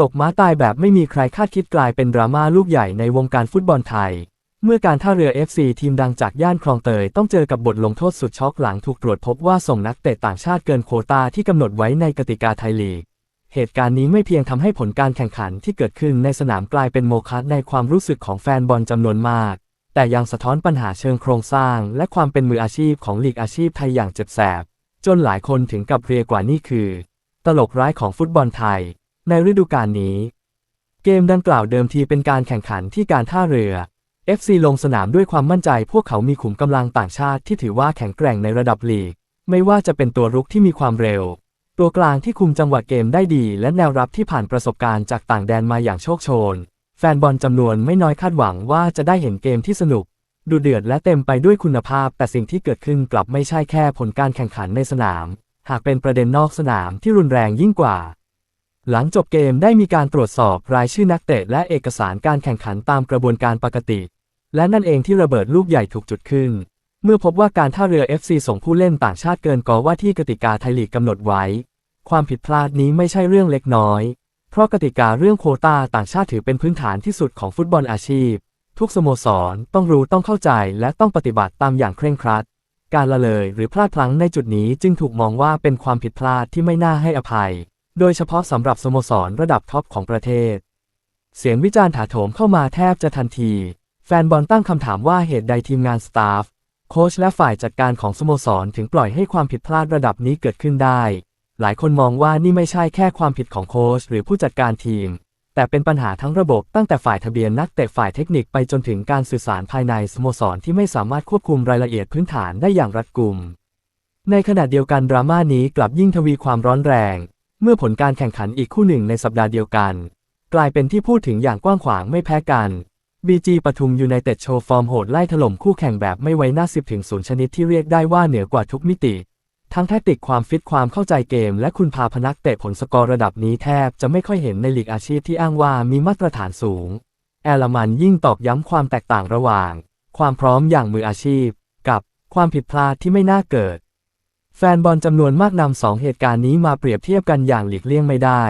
ตกม้าตายแบบไม่มีใครคาดคิดกลายเป็นดราม่าลูกใหญ่ในวงการฟุตบอลไทย เมื่อการท่าเรือ FC ทีมดังจากย่านคลองเตยต้องเจอกับบทลงโทษสุดช็อกหลังถูกตรวจพบว่าส่งนักเตะต่างชาติเกินโควตาที่กำหนดไว้ในกติกาไทยลีก เหตุการณ์นี้ไม่เพียงทำให้ผลการแข่งขันที่เกิดขึ้นในสนามกลายเป็นโมฆะในความรู้สึกของแฟนบอลจำนวนมาก แต่ยังสะท้อนปัญหาเชิงโครงสร้าง และความเป็นมืออาชีพของลีกอาชีพไทยอย่างเจ็บแสบ จนหลายคนถึงกับเรียกว่านี่คือ ตลกร้ายของฟุตบอลไทย ในฤดูกาลนี้ เกมดังกล่าวเดิมทีเป็นการแข่งขันที่การท่าเรือ FC ลงสนามด้วยความมั่นใจพวกเขามีขุมกำลังต่างชาติที่ถือว่าแข็งแกร่งในระดับลีก ไม่ว่าจะเป็นตัวรุกที่มีความเร็ว ตัวกลางที่คุมจังหวะเกมได้ดี และแนวรับที่ผ่านประสบการณ์จากต่างแดนมาอย่างโชคโชน แฟนบอลจำนวนไม่น้อยคาดหวังว่าจะได้เห็นเกมที่สนุก ดูเดือดและเต็มไปด้วยคุณภาพ แต่สิ่งที่เกิดขึ้นกลับไม่ใช่แค่ผลการแข่งขันในสนาม หากเป็นประเด็นนอกสนามที่รุนแรงยิ่งกว่า หลังจบเกมได้มีการตรวจสอบรายชื่อนักเตะและเอกสารการแข่งขันตามกระบวนการปกติ และนั่นเองที่ระเบิดลูกใหญ่ถูกจุดขึ้น เมื่อพบว่าการท่าเรือ FC ส่งผู้เล่นต่างชาติเกินกว่าที่กติกาไทยลีกกำหนดไว้ ความผิดพลาดนี้ไม่ใช่เรื่องเล็กน้อย เพราะกติกาเรื่องโควตาต่างชาติถือเป็นพื้นฐานที่สุดของฟุตบอลอาชีพ ทุกสโมสรต้องรู้ต้องเข้าใจและต้องปฏิบัติตามอย่างเคร่งครัด การละเลยหรือพลาดพลั้งในจุดนี้จึงถูกมองว่าเป็นความผิดพลาดที่ไม่น่าให้อภัย โดยเฉพาะสำหรับสโมสรระดับท็อปของประเทศ เสียงวิจารณ์ถาโถมเข้ามาแทบจะทันที แฟนบอลตั้งคำถามว่าเหตุใดทีมงานสตาฟ โค้ชและฝ่ายจัดการของสโมสรถึงปล่อยให้ความผิดพลาดระดับนี้เกิดขึ้นได้ หลายคนมองว่านี่ไม่ใช่แค่ความผิดของโค้ชหรือผู้จัดการทีม แต่เป็นปัญหาทั้งระบบตั้งแต่ฝ่ายทะเบียนนักเตะฝ่ายเทคนิคไปจนถึงการสื่อสารภายในสโมสรที่ไม่สามารถควบคุมรายละเอียดพื้นฐานได้อย่างรัดกุม ในขณะเดียวกันดราม่านี้กลับยิ่งทวีความร้อนแรง เมื่อผลการแข่งขันอีกคู่หนึ่งในสัปดาห์เดียวกัน กลายเป็นที่พูดถึงอย่างกว้างขวางไม่แพ้กัน BG ปทุมยูไนเต็ดโชว์ฟอร์มโหดไล่ถล่มคู่แข่งแบบไม่ไว้หน้า10ถึง0ชนิดที่เรียกได้ว่าเหนือกว่าทุกมิติ ทั้งแทคติกความฟิตความเข้าใจเกม และคุณพาพนักเตะผลสกอร์ระดับนี้แทบจะไม่ค่อยเห็นในลีกอาชีพที่อ้างว่ามีมาตรฐานสูง แอลมันยิ่งตอกย้ำความแตกต่างระหว่าง ความพร้อมอย่างมืออาชีพ กับความผิดพลาดที่ไม่น่าเกิด แฟนบอลจำนวนมากนำสองเหตุการณ์นี้มาเปรียบเทียบกันอย่างหลีกเลี่ยงไม่ได้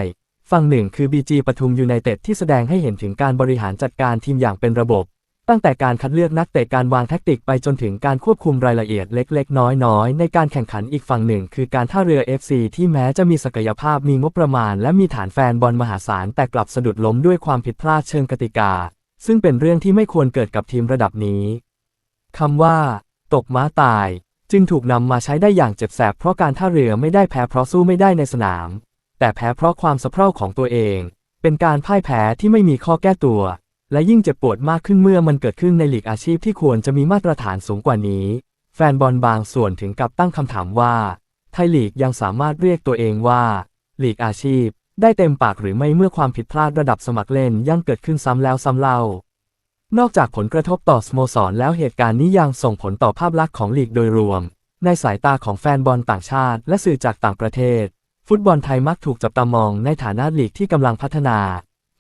ฝั่งหนึ่งคือ BG ปทุมยูไนเต็ดที่แสดงให้เห็นถึงการบริหารจัดการทีมอย่างเป็นระบบ ตั้งแต่การคัดเลือกนักเตะการวางแทคติกไปจนถึงการควบคุมรายละเอียดเล็ก ๆ น้อยๆ ในการแข่งขันอีกฝั่งหนึ่ง คือการท่าเรือ FC ที่แม้จะมีศักยภาพมีงบประมาณ และมีฐานแฟนบอลมหาศาลแต่กลับสะดุดล้มด้วยความผิดพลาดเชิงกติกา ซึ่งเป็นเรื่องที่ไม่ควรเกิดกับทีมระดับนี้คำว่า ตกม้าตาย จึงถูกนำมาใช้ได้อย่างเจ็บแสบเพราะการท่าเรือไม่ได้แพ้เพราะสู้ไม่ได้ในสนาม แต่แพ้เพราะความสะเพร่าของตัวเอง เป็นการพ่ายแพ้ที่ไม่มีข้อแก้ตัว และยิ่งเจ็บปวดมากขึ้นเมื่อมันเกิดขึ้นในหลีกอาชีพที่ควรจะมีมาตรฐานสูงกว่านี้ แฟนบอลบางส่วนถึงกับตั้งคำถามว่าไทยลีกยังสามารถเรียกตัวเองว่าลีกอาชีพ ได้เต็มปากหรือไม่เมื่อความผิดพลาดระดับสมัครเล่นยังเกิดขึ้นซ้ำแล้วซ้ำเล่า นอกจากผลกระทบต่อสโมสรแล้วเหตุการณ์นี้ยังส่งผลต่อภาพลักษณ์ของลีกโดยรวม ในสายตาของแฟนบอลต่างชาติ และสื่อจากต่างประเทศ ฟุตบอลไทยมักถูกจับตามองในฐานะลีกที่กำลังพัฒนา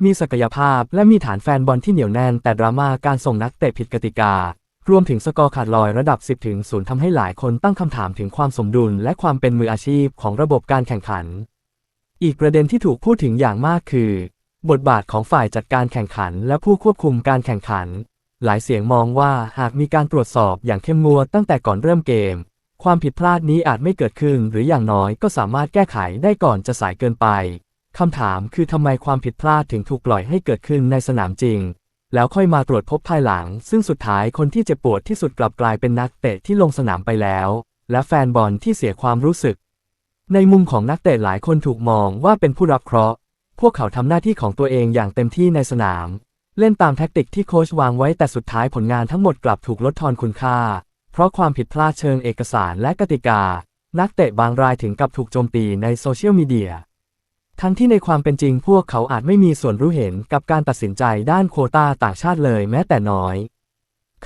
มีศักยภาพและมีฐานแฟนบอลที่เหนียวแน่น แต่ดราม่าการส่งนักเตะผิดกติกา รวมถึงสกอร์ขาดลอยระดับ 10ถึง0ทำให้หลายคนตั้งคำถามถึงความสมดุล และความเป็นมืออาชีพของระบบการแข่งขัน อีกประเด็นที่ถูกพูดถึงอย่างมากคือ บทบาทของฝ่ายจัดการแข่งขันและผู้ควบคุมการแข่งขัน หลายเสียงมองว่าหากมีการตรวจสอบอย่างเข้มงวดตั้งแต่ก่อนเริ่มเกม ความผิดพลาดนี้อาจไม่เกิดขึ้น หรืออย่างน้อยก็สามารถแก้ไขได้ก่อนจะสายเกินไปคำถามคือทำไมความผิดพลาดถึงถูกปล่อยให้เกิดขึ้นในสนามจริง แล้วค่อยมาตรวจพบภายหลัง ซึ่งสุดท้ายคนที่เจ็บปวดที่สุดกลับกลายเป็นนักเตะที่ลงสนามไปแล้ว และแฟนบอลที่เสียความรู้สึก ในมุมของนักเตะหลายคนถูกมองว่าเป็นผู้รับเคราะห์ พวกเขาทำหน้าที่ของตัวเองอย่างเต็มที่ในสนาม เล่นตามแท็กติกที่โค้ชวางไว้แต่สุดท้ายผลงานทั้งหมดกลับถูกลดทอนคุณค่า เพราะความผิดพลาดเชิงเอกสารและกติกา นักเตะบางรายถึงกับถูกโจมตีในโซเชียลมีเดียทั้งที่ในความเป็นจริงพวกเขาอาจไม่มีส่วนรู้เห็นกับการตัดสินใจด้านโควตาต่างชาติเลยแม้แต่น้อย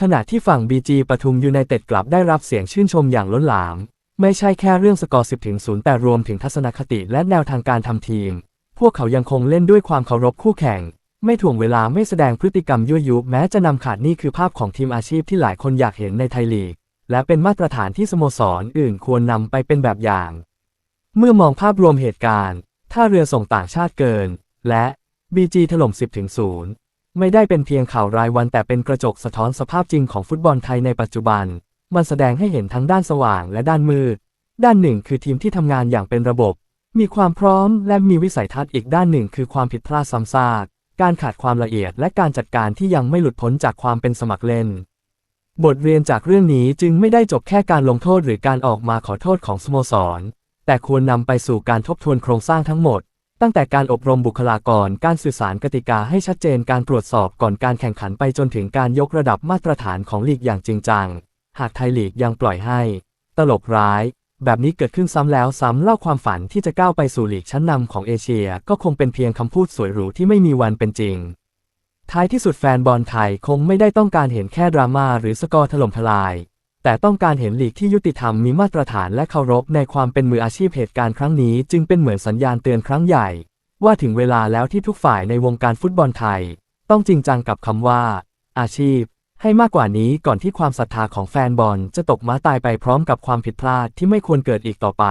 ขณะที่ฝั่ง BG ปทุมยูไนเต็ดกลับได้รับเสียงชื่นชมอย่างล้นหลาม ไม่ใช่แค่เรื่องสกอร์10ถึง0แต่รวมถึงทัศนคติและแนวทางการทำทีม พวกเขายังคงเล่นด้วยความเคารพคู่แข่ง ไม่ถ่วงเวลาไม่แสดงพฤติกรรมยั่วยุแม้จะนำขาดนี่คือภาพของทีมอาชีพที่หลายคนอยากเห็นในไทยลีก และเป็นมาตรฐานที่สโมสรอื่นควรนำไปเป็นแบบอย่าง เมื่อมองภาพรวมเหตุการณ์ท่าเรือส่งต่างชาติเกิน และ BG ถล่ม 10ถึง0ไม่ได้เป็นเพียงข่าวรายวันแต่เป็นกระจกสะท้อนสภาพจริงของฟุตบอลไทยในปัจจุบัน มันแสดงให้เห็นทั้งด้านสว่างและด้านมืด ด้านหนึ่งคือทีมที่ทำงานอย่างเป็นระบบ มีความพร้อมและมีวิสัยทัศน์อีกด้านหนึ่งคือความผิดพลาดซ้ำซาก การขาดความละเอียดและการจัดการที่ยังไม่หลุดพ้นจากความเป็นสมัครเล่น บทเรียนจากเรื่องนี้จึงไม่ได้จบแค่การลงโทษหรือการออกมาขอโทษของสโมสร แต่ควรนำไปสู่การทบทวนโครงสร้างทั้งหมด ตั้งแต่การอบรมบุคลากร การสื่อสารกติกาให้ชัดเจน การตรวจสอบก่อนการแข่งขันไปจนถึงการยกระดับมาตรฐานของลีกอย่างจริงจัง หากไทยลีกยังปล่อยให้ ตลกร้าย แบบนี้เกิดขึ้นซ้ำแล้วซ้ำเล่าความฝันที่จะก้าวไปสู่ลีกชั้นนำของเอเชีย ก็คงเป็นเพียงคำพูดสวยหรูที่ไม่มีวันเป็นจริง ท้ายที่สุดแฟนบอลไทยคงไม่ได้ต้องการเห็นแค่ดราม่าหรือสกอร์ถล่มทลาย แต่ต้องการเห็นลีกที่ยุติธรรมมีมาตรฐานและเคารพในความเป็นมืออาชีพเหตุการณ์ครั้งนี้ จึงเป็นเหมือนสัญญาณเตือนครั้งใหญ่ ว่าถึงเวลาแล้วที่ทุกฝ่ายในวงการฟุตบอลไทย ต้องจริงจังกับคำว่า อาชีพ ให้มากกว่านี้ก่อนที่ความศรัทธาของแฟนบอลจะตกม้าตายไปพร้อมกับความผิดพลาดที่ไม่ควรเกิดอีกต่อไป